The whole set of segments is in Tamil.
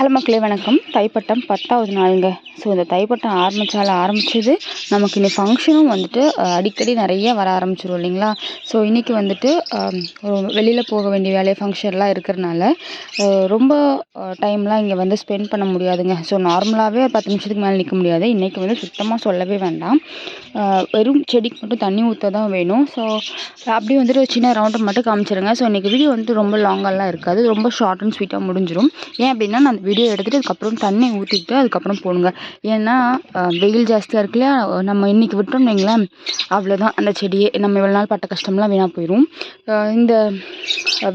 ஹலோ மக்களே வணக்கம். தைப்பட்டம் பத்தாவது நாளுங்க. ஸோ இந்த தைப்பட்டம் ஆரம்பித்தால ஆரம்பித்தது நமக்கு இந்த ஃபங்க்ஷனும் வந்துட்டு அடிக்கடி நிறைய வர ஆரம்பிச்சிடும் இல்லைங்களா? ஸோ இன்றைக்கி வந்துட்டு வெளியில் போக வேண்டிய வேலை ஃபங்க்ஷன்லாம் இருக்கிறனால ரொம்ப டைம்லாம் இங்கே வந்து ஸ்பெண்ட் பண்ண முடியாதுங்க. ஸோ நார்மலாகவே ஒரு பத்து நிமிஷத்துக்கு மேலே நிற்க முடியாது. இன்றைக்கி வந்து சுத்தமாக சொல்லவே வேண்டாம். வெறும் செடிக்கு மட்டும் தண்ணி ஊற்ற தான் வேணும். ஸோ அப்படியே வந்துட்டு ஒரு சின்ன ரவுண்டை மட்டும் காமிச்சிருங்க. ஸோ இன்றைக்கி வீடியோ வந்துட்டு ரொம்ப லாங்கெல்லாம் இருக்காது. ரொம்ப ஷார்ட் அண்ட் ஸ்வீட்டாக முடிஞ்சிடும் ஏன் அப்படின்னா நான் வீடியோ எடுத்துகிட்டு அதுக்கப்புறம் தண்ணி ஊற்றிட்டு அதுக்கப்புறம் போடுங்க. ஏன்னா வெயில் ஜாஸ்தியாக இருக்கு இல்லையா? நம்ம இன்றைக்கி விட்டோம்னு வைங்களேன் அவ்வளோதான் அந்த செடியே நம்ம இவ்வளோ நாள் பட்ட கஷ்டம்லாம் வீணாக போயிடும் இந்த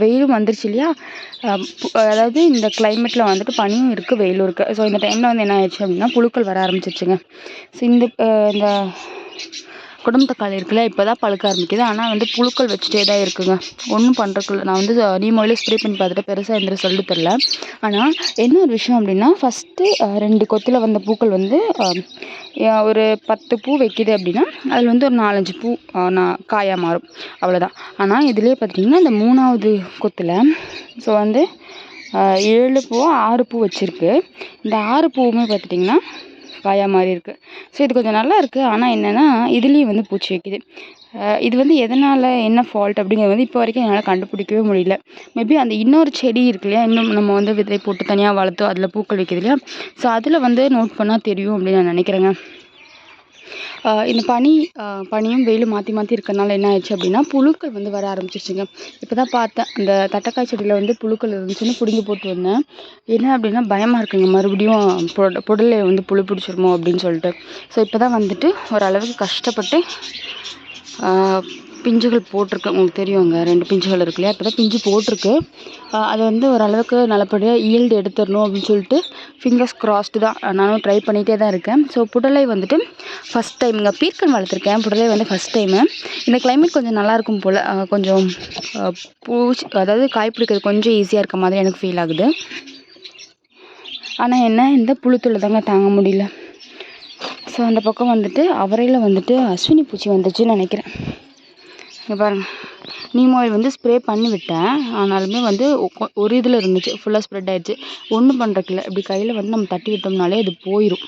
வெயிலும் வந்துருச்சு இல்லையா? அதாவது இந்த கிளைமேட்டில் வந்துட்டு பனியும் இருக்குது வெயிலும் இருக்குது ஸோ இந்த டைமில் வந்து என்ன ஆயிடுச்சு அப்படின்னா புழுக்கள் வர ஆரம்பிச்சிருச்சுங்க. ஸோ இந்த இந்த குடும்ப தக்காளி இருக்குல்ல இப்போ தான் பழுக்க ஆரம்பிக்குது. ஆனால் வந்து புழுக்கள் வச்சுட்டே தான் இருக்குங்க. ஒன்றும் பண்ணுறதுக்குள்ள நான் வந்து நீ ஆயிலே ஸ்ப்ரே பண்ணி பார்த்துட்டு பெருசாக எந்த சொல்லி தெரில ஆனால் என்ன ஒரு விஷயம் அப்படின்னா ஃபஸ்ட்டு ரெண்டு கொத்தில் வந்த பூக்கள் வந்து ஒரு பத்து பூ வைக்கிது அப்படின்னா அதில் வந்து ஒரு நாலஞ்சு பூ நான் காயாக மாறும். அவ்வளோதான் ஆனால் இதுலேயே பார்த்திங்கன்னா இந்த மூணாவது கொத்தில் ஸோ வந்து ஏழு பூ ஆறு பூ வச்சுருக்கு. இந்த ஆறு பூவுமே பார்த்துட்டிங்கன்னா காயாக மாதிரி இருக்குது ஸோ இது கொஞ்சம் நல்லா இருக்குது ஆனால் என்னென்னா இதுலேயும் வந்து பூச்சி வைக்குது. இது வந்து எதனால் என்ன ஃபால்ட் அப்படிங்கிறது வந்து இப்போ வரைக்கும் என்னால் கண்டுபிடிக்கவே முடியல. மேபி அந்த இன்னொரு செடி இருக்கு இல்லையா? இன்னும் நம்ம வந்து விதை போட்டு தனியாக வளர்த்தோம் அதில் பூக்கள் வைக்கிது இல்லையா? ஸோ அதில் வந்து நோட் பண்ணால் தெரியும் அப்படின்னு நான் நினைக்கிறேங்க. இந்த பனி பனியும் வெயிலும் மாற்றி மாற்றி இருக்கிறனால என்ன ஆயிடுச்சு அப்படின்னா புழுக்கள் வந்து வர ஆரம்பிச்சிருச்சுங்க. இப்போ தான் பார்த்தேன். அந்த தட்டைக்காய் செடியில் வந்து புழுக்கள் இருந்துச்சுன்னு பிடுங்கி போட்டு வந்தேன். என்ன அப்படின்னா பயமாக இருக்குங்க. மறுபடியும் புட வந்து புழு பிடிச்சிருமோ அப்படின்னு சொல்லிட்டு. ஸோ இப்போ தான் வந்துட்டு ஓரளவுக்கு கஷ்டப்பட்டு பிஞ்சுகள் போட்டிருக்கு. உங்களுக்கு தெரியுங்க. ரெண்டு பிஞ்சுகள் இருக்கு இல்லையா? இப்போ தான் பிஞ்சு போட்டிருக்கு. அதை வந்து ஓரளவுக்கு நல்லபடியாக ஈல்டு எடுத்துடணும் அப்படின்னு சொல்லிட்டு ஃபிங்கர்ஸ் கிராஸ்டு தான். நானும் ட்ரை பண்ணிகிட்டே தான் இருக்கேன். ஸோ புடலை வந்துட்டு ஃபஸ்ட் டைமுங்க பீர்க்கன் வளர்த்துருக்கேன். புடலை வந்து ஃபஸ்ட் டைமு இந்த கிளைமேட் கொஞ்சம் நல்லாயிருக்கும் போல். கொஞ்சம் பூச்சி அதாவது காய் பிடிக்கிறது கொஞ்சம் ஈஸியாக இருக்க மாதிரி எனக்கு ஃபீல் ஆகுது. ஆனால் என்ன? இந்த புழுத்துல தாங்க தாங்க முடியல. ஸோ அந்த பக்கம் வந்துட்டு அவரையில் வந்துட்டு அஸ்வினி பூச்சி வந்துச்சுன்னு நினைக்கிறேன். இங்கே பாருங்கள் நீம் ஆயில் வந்து ஸ்ப்ரே பண்ணி விட்டேன். ஆனாலுமே வந்து ஒரு இதில் இருந்துச்சு. ஃபுல்லாக ஸ்ப்ரெட் ஆகிடுச்சு ஒன்றும் பண்ணுறக்கில்ல இப்படி கையில் வந்து நம்ம தட்டி விட்டோம்னாலே அது போயிடும்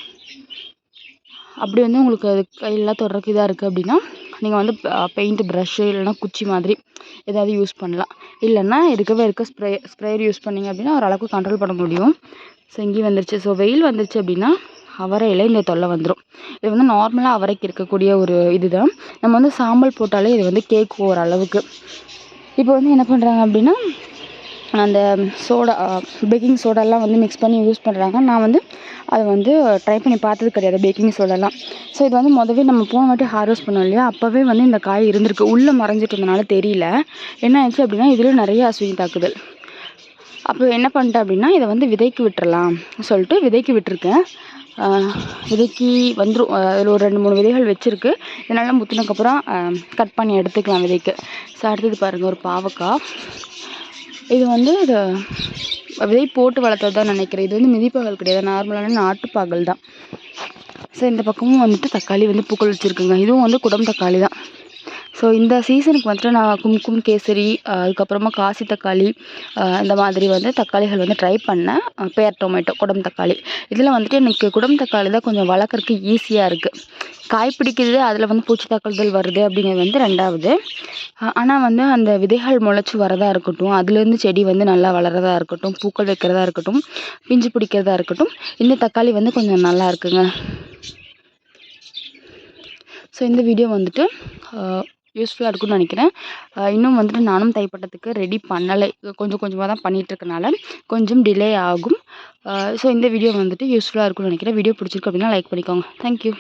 அப்படி வந்து உங்களுக்கு அது கையெல்லாம் தொடர்க்கு இதாக இருக்குது அப்படின்னா நீங்கள் வந்து பெயிண்ட் ப்ரஷ்ஷு இல்லைனா குச்சி மாதிரி ஏதாவது யூஸ் பண்ணலாம். இல்லைன்னா இருக்கவே இருக்க ஸ்ப்ரே ஸ்ப்ரேயர் யூஸ் பண்ணிங்க அப்படின்னா ஓரளவுக்கு கண்ட்ரோல் பண்ண முடியும். ஸோ இங்கேயும் வந்துருச்சு. ஸோ வெயில் வந்துருச்சு அப்படின்னா அவரையில் இந்த தொல்லை வந்துடும் இது வந்து நார்மலாக அவரைக்கு இருக்கக்கூடிய ஒரு இது தான் நம்ம வந்து சாம்பல் போட்டாலே இது வந்து கேட்கும் ஓரளவுக்கு. இப்போ வந்து என்ன பண்ணுறாங்க அப்படின்னா அந்த சோடா பேக்கிங் சோடாலாம் வந்து மிக்ஸ் பண்ணி யூஸ் பண்ணுறாங்க நான் வந்து அதை வந்து ட்ரை பண்ணி பார்த்தது கிடையாது பேக்கிங் சோடாலாம் ஸோ இது வந்து மொதவே நம்ம போன வாட்டி ஹார்வெஸ்ட் பண்ணோம் இல்லையா? அப்போவே வந்து இந்த காய் இருந்திருக்கு. உள்ளே மறைஞ்சிட்டு இருந்தனால தெரியல. என்ன ஆச்சு அப்படின்னா இதில் நிறைய அஸ்வினி தாக்குதல். அப்போ என்ன பண்ணிட்டேன் அப்படின்னா இதை வந்து விதைக்கு விட்டுறலாம் சொல்லிட்டு விதைக்கு விட்டுருக்கேன். விதைக்கு வந்துடும் அதில் ஒரு ரெண்டு மூணு விதைகள் வச்சுருக்கு. இதனால் முற்றினதுக்கப்புறம் கட் பண்ணி எடுத்துக்கலாம் விதைக்கு. ஸோ அடுத்தது பாருங்கள் ஒரு பாவக்காய். இது வந்து இது விதை போட்டு வளர்த்தது தான் நினைக்கிறேன். இது வந்து மிதிப்பாகல் கிடையாது. நார்மலான நாட்டுப்பாகல் தான். ஸோ இந்த பக்கமும் வந்துட்டு தக்காளி வந்து பூக்கள் வச்சுருக்குங்க. இதுவும் வந்து குடம் தக்காளி தான். ஸோ இந்த சீசனுக்கு வந்துட்டு நான் கும்கும் கேசரி அதுக்கப்புறமா காசி தக்காளி இந்த மாதிரி வந்து தக்காளிகள் வந்து ட்ரை பண்ணேன். பேர் டொமேட்டோ குடம் தக்காளி. இதில் வந்துட்டு எனக்கு குடம் தக்காளி தான் கொஞ்சம் வளர்க்குறக்கு ஈஸியாக இருக்குது காய் பிடிக்கிறது அதில் வந்து பூச்சி தாக்குதல் வருது அப்படிங்கிறது வந்து ரெண்டாவது. ஆனால் வந்து அந்த விதைகள் முளைச்சி வரதா இருக்கட்டும் அதுலேருந்து செடி வந்து நல்லா வளரதா இருக்கட்டும் பூக்கள் வைக்கிறதா இருக்கட்டும் பிஞ்சு பிடிக்கிறதா இருக்கட்டும் இந்த தக்காளி வந்து கொஞ்சம் நல்லா இருக்குங்க. ஸோ இந்த வீடியோ வந்துட்டு யூஸ்ஃபுல்லாக இருக்கும்னு நினைக்கிறேன். இன்னும் வந்துட்டு நானும் தைப்பட்டத்துக்கு ரெடி பண்ணலை. கொஞ்சம் கொஞ்சமாக தான் பண்ணிகிட்ருக்கனால கொஞ்சம் டிலே ஆகும். ஸோ இந்த வீடியோ வந்துட்டு யூஸ்ஃபுல்லாக இருக்கும்னு நினைக்கிறேன். வீடியோ பிடிச்சிருக்கு அப்படின்னா லைக் பண்ணிக்கோங்க. தேங்க்யூ